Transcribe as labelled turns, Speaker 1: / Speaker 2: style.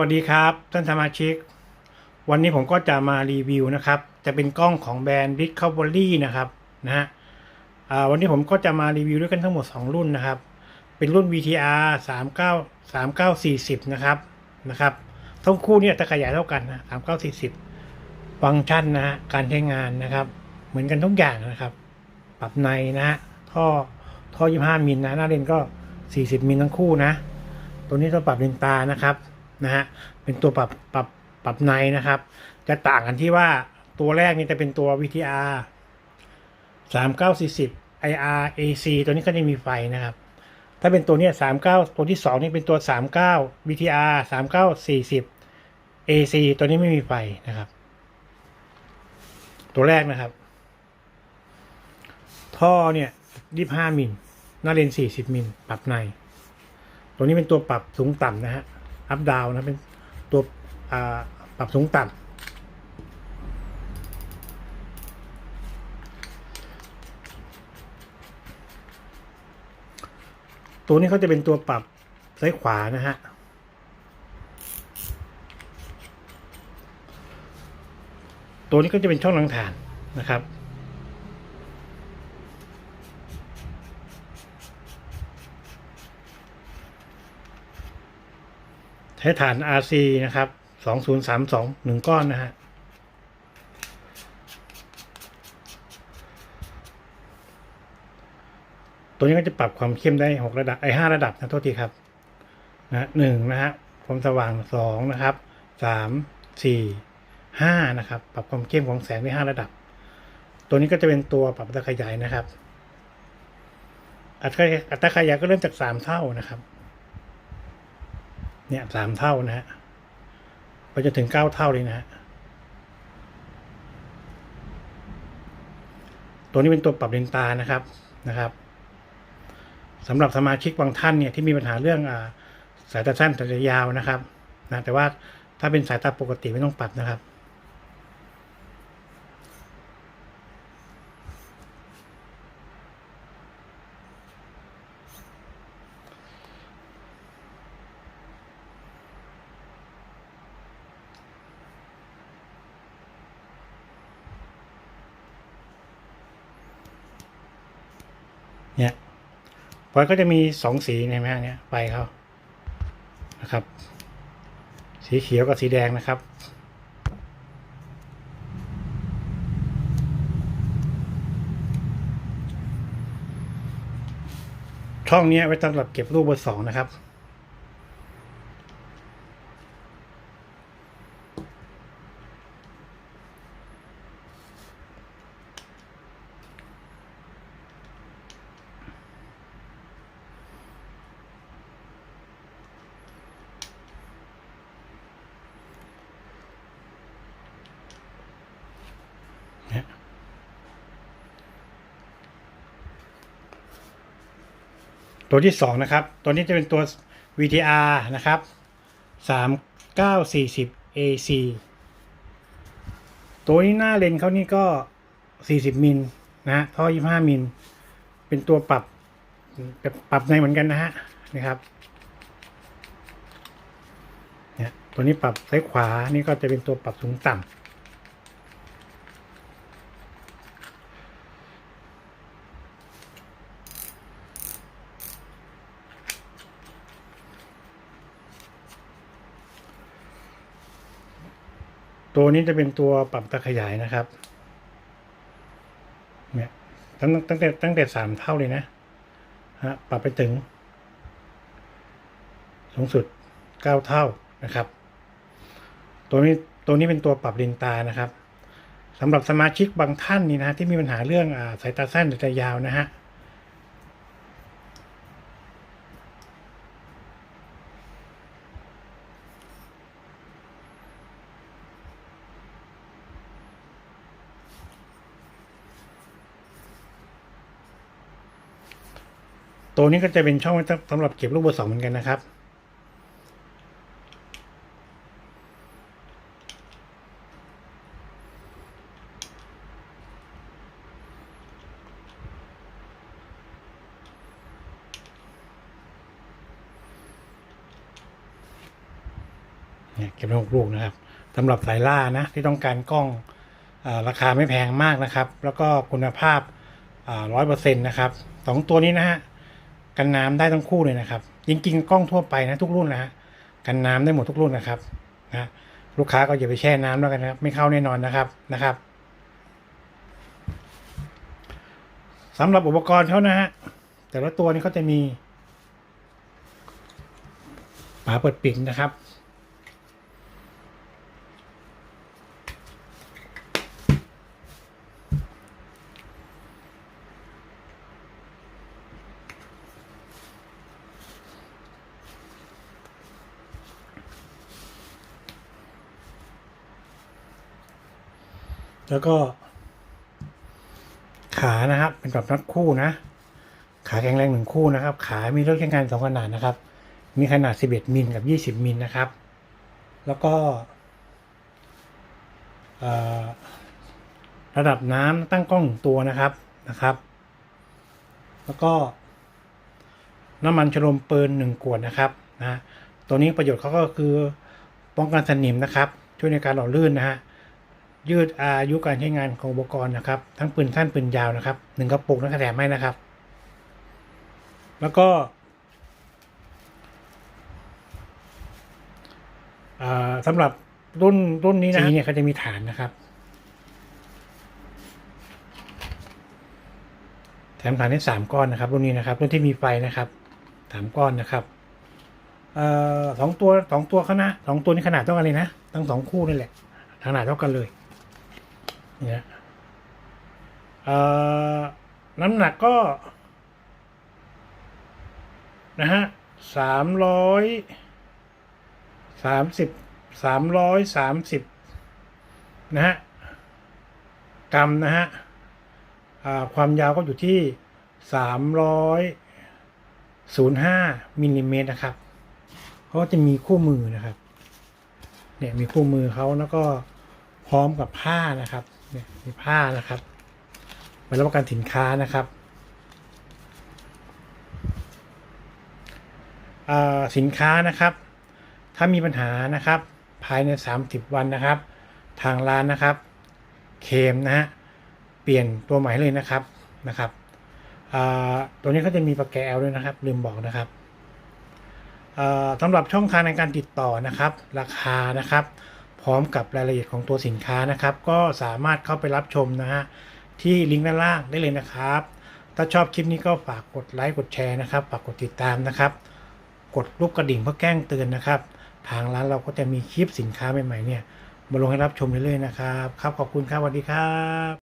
Speaker 1: วัสดีครับท่านสมาชิก วันนี้ผมก็จะมารีวิวนะครับ จะเป็นกล้องของแบรนด์ Discovery นะครับนะฮะวันนี้ผมก็จะมารีวิวด้วยกันทั้งหมด 2 รุ่นนะครับ เป็นรุ่น VTR 39 3940 นะครับนะครับทั้งคู่เนี่ยจะขยายเท่ากันนะ3940 ฟังก์ชันนะฮะการใช้งานนะครับ เหมือนกันทุกอย่างนะครับ ปรับในนะฮะท่อท่อ 25 มิลนะหน้าเลนก็ 40 มิลทั้งคู่นะ ตัวนี้ตัวปรับเลนตานะครับ นะฮะเป็นตัวปรับปรับปรับในนะครับ จะต่างกันที่ว่าตัวแรกนี่จะเป็นตัว VTR 3940 IR AC ตัวนี้ก็จะมีไฟนะครับ ถ้าเป็นตัวนี้39 ตัวที่ 2 นี่เป็นตัว 39 VTR 3940 AC ตัวนี้ไม่มีไฟนะครับ ตัวแรกนะครับ ท่อเนี่ย25มิลหน้าเลน40มิลปรับใน ตัวนี้เป็นตัวปรับสูงต่ำนะฮะ อัพดาวนะเป็นตัวปรับสูงต่ำตัวนี้เขาจะเป็นตัวปรับซ้ายขวานะฮะตัวนี้ก็จะเป็นช่องลังฐานนะครับ ใช้ฐาน RC นะครับ 2032หนึ่งก้อนนะฮะ ตัวนี้ก็จะปรับความเข้มได้ 6 ระดับ ไอ้5ระดับนะโทษทีครับ นะหนึ่งนะฮะ ความสว่าง 2 นะครับ 3 4 5 นะครับ ปรับความเข้มของแสงได้ 5 ระดับ ตัวนี้ก็จะเป็นตัวปรับอัตราขยายนะครับ อัตราอัตราขยายก็เริ่มจาก 3 เท่านะครับ เนี่ยสามเท่านะฮะไปจนถึงเก้าเท่าเลยนะฮะตัวนี้เป็นตัวปรับเลนตานะครับนะครับสำหรับสมาชิกบางท่านเนี่ยที่มีปัญหาเรื่องอสายตาสั้นสายตายาวนะครับนะแต่ว่าถ้าเป็นสายตาปกติไม่ต้องปรับนะครับ เนี่ยพอยก็จะมีสองสีเห็นไหมฮะเนี่ยไปเขานะครับ สีเขียวกับสีแดงนะครับ ช่องนี้ไว้สำหรับเก็บรูปเบอร์สองนะครับ ตัวที่สองนะครับ ตัวนี้จะเป็นตัว VTR นะครับสามเก้าสี่สิบ AC ตัวนี้หน้าเลนเขานี่ก็สี่สิบมิลนะฮะท่อยี่ห้ามิล เป็นตัวปรับแบบปรับในเหมือนกันนะฮะนะครับเนี่ยตัวนี้ปรับซ้ายขวานี่ก็จะเป็นตัวปรับสูงต่ำ ตัวนี้จะเป็นตัวปรับตะขยายนะครับ เนี่ยตั้งตั้งแต่ตั้งแต่สามเท่าเลยนะฮะปรับไปถึง สูงสุดเก้าเท่านะครับ ตัวนี้ตัวนี้เป็นตัวปรับเลนตานะครับสำหรับสมาชิกบางท่านนี่นะที่มีปัญหาเรื่องอสายตาสั้นหรือตายาวนะฮะ ตัวนี้ก็จะเป็นช่องสำหรับเก็บลูกเบอร์สองเหมือนกันนะครับ เนี่ยเก็บได้หกลูกนะครับสำหรับสายล่านะที่ต้องการกล้องอราคาไม่แพงมากนะครับ แล้วก็คุณภาพร้อยเปอร์เซ็นต์นะครับสองตัวนี้นะฮะ กันน้ำได้ทั้งคู่เลยนะครับจริงๆกล้องทั่วไปนะทุกรุ่นนะฮะกันน้ำได้หมดทุกรุ่นนะครับนะลูกค้าก็อย่าไปแช่น้ำแล้วกันนะครับ ไม่เข้าแน่นอนนะครับนะครับสำหรับอุปกรณ์เขานะฮะแต่ละตัวนี้เขาจะมีฝาเปิดปิดนะครับ แล้วก็ขานะครับเป็นแบบน็อตคู่นะ ขาแข็งแรงหนึ่งคู่นะครับ ขามีเลือกใช้งานสองขนาดนะครับ มีขนาด 11 มิลกับ 20 มิลนะครับ แล้วก็ระดับน้ำตั้งกล้องหนึ่งตัวนะครับนะครับ แล้วก็น้ำมันชโลมปืนหนึ่งขวดนะครับนะตัวนี้ประโยชน์เขาก็คือป้องกันสนิมนะครับ ช่วยในการหล่อลื่นนะฮะ ยืดอายุการใช้งานของอุปกรณ์นะครับ ทั้งปืนสั้นปืนยาวนะครับหนึ่งกระปุกนักแถมให้นะครับ แล้วก็สำหรับรุ่นรุ่นนี้นะเนี่ยเขาจะมีฐานนะครับ แถมฐานได้สามก้อนนะครับ รุ่นนี้นะครับรุ่นที่มีไฟนะครับสามก้อนนะครับสองตัวสองตัวเขานะสองตัวนี้ขนาดเท่ากันเลยนะทั้งสองคู่นี่แหละขนาดเท่ากันเลย เนี่ยน้ำหนักก็นะฮะสามร้อยสามสิบสามร้อยสามสิบนะฮะกรัมนะฮะความยาวก็อยู่ที่สามร้อยศูนย์ห้ามิลลิเมตรนะครับเขาจะมีคู่มือนะครับ เนี่ยมีคู่มือเขาแล้วก็พร้อมกับผ้านะครับ เนี่ยมีผ้านะครับไว้รับประกันสินค้านะครับสินค้านะครับ ถ้ามีปัญหานะครับ ภายใน 30 วันนะครับ ทางร้านนะครับ เคมนะฮะเปลี่ยนตัวใหม่เลยนะครับนะครับตัวนี้เขาจะมีปากแกแอลด้วยนะครับ ลืมบอกนะครับสำหรับช่องทางในการติดต่อนะครับ ราคานะครับ พร้อมกับรายละเอียดของตัวสินค้านะครับ ก็สามารถเข้าไปรับชมนะฮะที่ลิงก์ด้านล่างได้เลยนะครับ ถ้าชอบคลิปนี้ก็ฝากกดไลค์กดแชร์นะครับฝากกดติดตามนะครับ กดรูปกระดิ่งเพื่อแจ้งเตือนนะครับ ทางร้านเราก็จะมีคลิปสินค้าใหม่ๆเนี่ยมาลงให้รับชมเรื่อยๆนะครับ ครับขอบคุณครับสวัสดีครับ